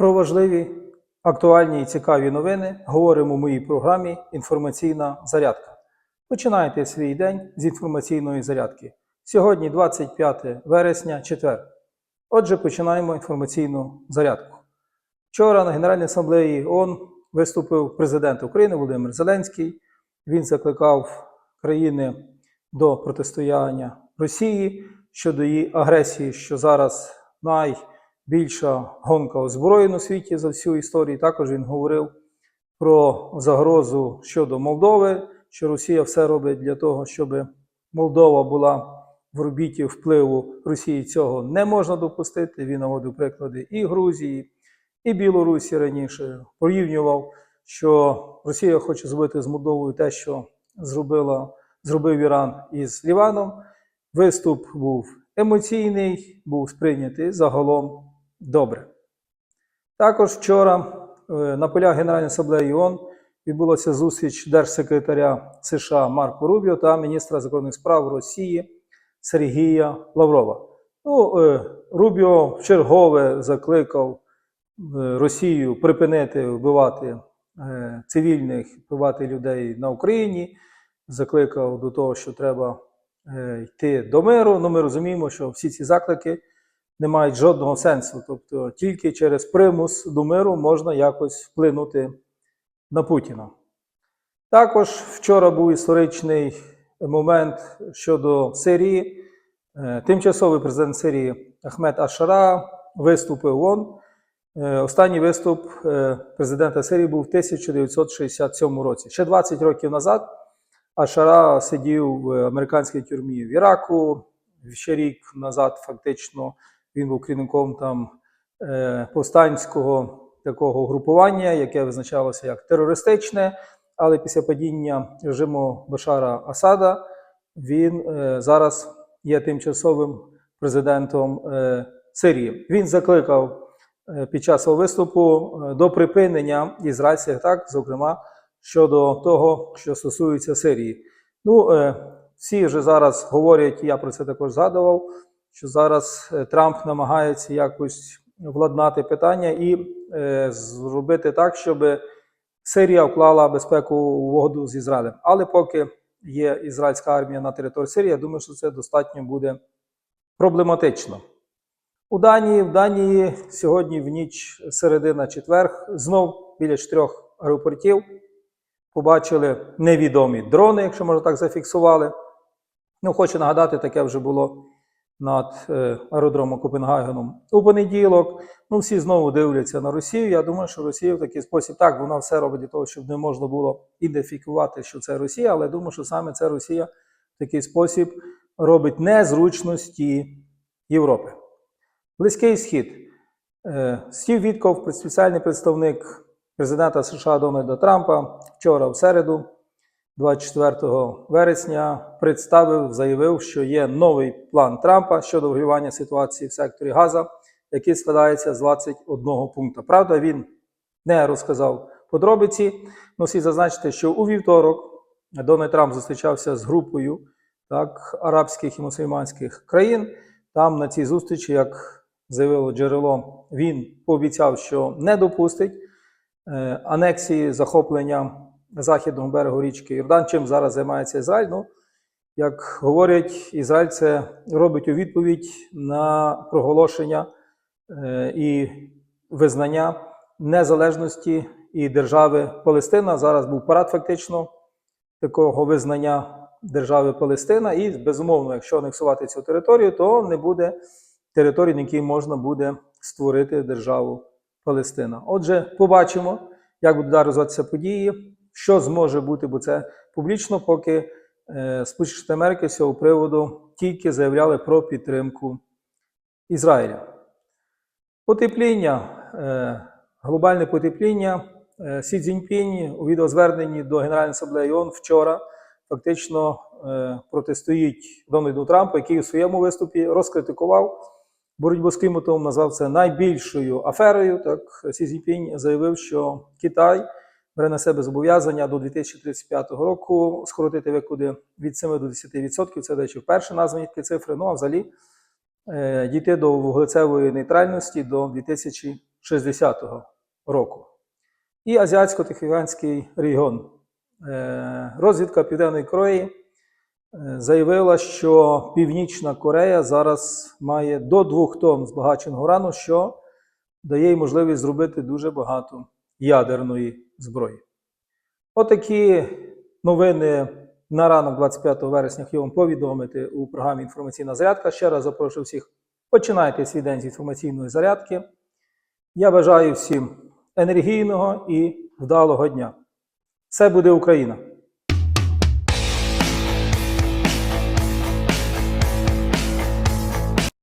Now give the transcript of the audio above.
Про важливі, актуальні і цікаві новини говоримо в моїй програмі Інформаційна зарядка. Починайте свій день з інформаційної зарядки. Сьогодні 25 вересня, четвер. Отже, починаємо інформаційну зарядку. Вчора на Генеральній асамблеї ООН виступив президент України Володимир Зеленський. Він закликав країни до протистояння Росії щодо її агресії, що зараз найбільша гонка озброєнь у світі за всю історію. Також він говорив про загрозу щодо Молдови, що Росія все робить для того, щоб Молдова була в орбіті впливу Росії. Цього не можна допустити. Він наводив приклади і Грузії, і Білорусі раніше. Порівнював, що Росія хоче зробити з Молдовою те, що зробила, зробив Іран із Ліваном. Виступ був емоційний, був сприйнятий загалом добре. Також вчора е, на полях Генеральної асамблеї ООН відбулася зустріч держсекретаря США Марко Рубіо та міністра закордонних справ Росії Сергія Лаврова. Ну, е, Рубіо вчергове закликав е, Росію припинити вбивати цивільних, вбивати людей на Україні. Закликав до того, що треба йти до миру. Ну, ми розуміємо, що всі ці заклики не мають жодного сенсу. Тобто тільки через примус до миру можна якось вплинути на Путіна. Також вчора був історичний момент щодо Сирії. Е, Тимчасовий президент Сирії Ахмед Ашара виступив ООН. Е, Останній виступ е, президента Сирії був в 1967 році. Ще 20 років назад Ашара сидів в американській тюрмі в Іраку. Ще рік назад, фактично, він був керівником там е, повстанського такого групування, яке визначалося як терористичне. Але після падіння режиму Башара Асада він е, зараз є тимчасовим президентом е, Сирії. Він закликав під час свого виступу до припинення ізраїльських атак, зокрема щодо того, що стосується Сирії. Ну, всі вже зараз говорять, я про це також згадував, що зараз е, Трамп намагається якось владнати питання і е, зробити так, щоб Сирія вклала безпекову угоду з Ізраїлем. Але поки є ізраїльська армія на території Сирії, я думаю, що це достатньо буде проблематично. У Данії, в Данії сьогодні в ніч середина четверг, знов біля чотирьох аеропортів побачили невідомі дрони, якщо можна так зафіксували. Ну, хочу нагадати, таке вже було над е, аеродромом Копенгагеном у понеділок. Ну, всі знову дивляться на Росію. Я думаю, що Росія в такий спосіб так, вона все робить для того, щоб не можна було ідентифікувати, що це Росія, але думаю, що саме це Росія в такий спосіб робить незручності Європи. Близький схід. Е, Стів Вітков, спеціальний представник президента США Дональда Трампа, вчора в середу, 24 вересня, представив, заявив, що є новий план Трампа щодо врегулювання ситуації в секторі Газа, який складається з 21 пункту. Правда, він не розказав подробиці. Ну, слід зазначити, що у вівторок Дональд Трамп зустрічався з групою так, арабських і мусульманських країн. Там на цій зустрічі, як заявило джерело, він пообіцяв, що не допустить е, анексії захоплення західного берегу річки Йордан, чим зараз займається Ізраїль. Ну, як говорять, Ізраїль це робить у відповідь на проголошення е, і визнання незалежності і держави Палестина. Зараз був парад фактично такого визнання держави Палестина, і безумовно, якщо анексувати цю територію, то не буде території, на якій можна буде створити державу Палестина. Отже, побачимо, як будуть розвиватися події, що зможе бути, бо це публічно, поки е, Сполучені Штати Америки з цього приводу тільки заявляли про підтримку Ізраїля. Потепління, е, глобальне потепління. Е, Сі Цзіньпінь у відеозверненні до Генеральної асамблеї ООН вчора фактично протистоїть Дональду Трампу, який у своєму виступі розкритикував боротьбу з кліматом, назвав це найбільшою аферою. Так Сі Цзіньпінь заявив, що Китай бере на себе зобов'язання до 2035 року скоротити викиди від 7 до 10%. Це, до речі, вперше названі такі цифри. Ну а взагалі е, дійти до вуглецевої нейтральності до 2050 60-го року. І Азіатсько-Тихоокеанський регіон. Е, Розвідка Південної Кореї е, заявила, що Північна Корея зараз має до 2 тонн збагаченого урану, що дає їй можливість зробити дуже багато ядерної зброї. Отакі новини на ранок 25 вересня хотів вам повідомити у програмі Інформаційна зарядка. Ще раз запрошую всіх. Починайте свій день з інформаційної зарядки. Я бажаю всім енергійного і вдалого дня. Це буде Україна!